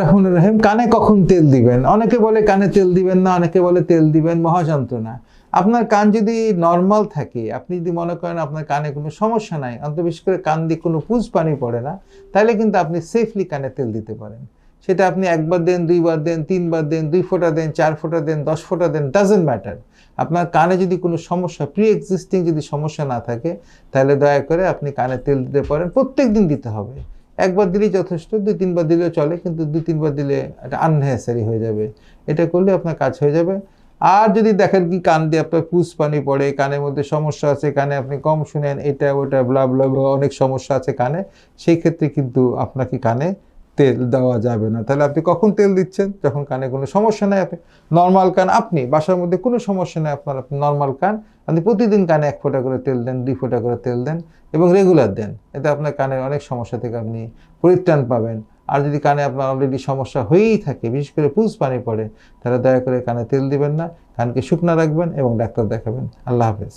রহমান রহিম, কানে কখন তেল দিবেন? অনেকে বলে কানে তেল দিবেন না, অনেকে বলে তেল দিবেন, মহাযন্ত্রণা। আপনার কান যদি নর্মাল থাকে, আপনি যদি মনে করেন আপনার কানে কোনো সমস্যা নাই অন্ত বিশেষ করে কান দিয়ে কোনো পুজ পানি পড়ে না, তাহলে কিন্তু আপনি সেফলি কানে তেল দিতে পারেন। সেটা আপনি একবার দেন, দুইবার দেন, তিনবার দেন, দুই ফোঁটা দেন, চার ফোঁটা দেন, দশ ফোঁটা দেন ডাজেন্ট ম্যাটার আপনার কানে যদি কোনো সমস্যা প্রি এক্সিস্টিং যদি সমস্যা না থাকে, তাহলে দয়া করে আপনি কানে তেল দিতে পারেন প্রত্যেক দিন দিতে হবে। একবার দিলেই যথেষ্ট, দুই তিনবার দিলেও চলে, কিন্তু দুই তিনবার দিলে এটা আননেসারি হয়ে যাবে। এটা করলে আপনার কাজ হয়ে যাবে। আর যদি দেখেন কি কান দিয়ে আপনার পুষ পানি পড়ে, কানের মধ্যে সমস্যা আছে, কানে আপনি কম শুনেন, এটা, ওটা ব্লা ব্লা অনেক সমস্যা আছে কানে, সেই ক্ষেত্রে কিন্তু আপনাকে কানে তেল দেওয়া যাবে না। তাহলে আপনি কখন তেল দিচ্ছেন? যখন কানে কোনো সমস্যা নেই, আপনি নর্মাল কান, আপনি বাসার মধ্যে কোনো সমস্যা নেই, আপনার, আপনি নর্মাল কান আপনি প্রতিদিন কানে এক ফোঁটা করে তেল দেন, দুই ফোঁটা করে তেল দেন এবং রেগুলার দেন। এতে আপনার কানের অনেক সমস্যা থেকে আপনি পরিত্রাণ পাবেন। আর যদি কানে আপনার অলরেডি সমস্যা হয়েই থাকে, বিশেষ করে পুজ পানি পড়ে, তাহলে দয়া করে কানে তেল দিবেন না, কানকে শুকনা রাখবেন এবং ডাক্তার দেখাবেন। আল্লাহ হাফেজ।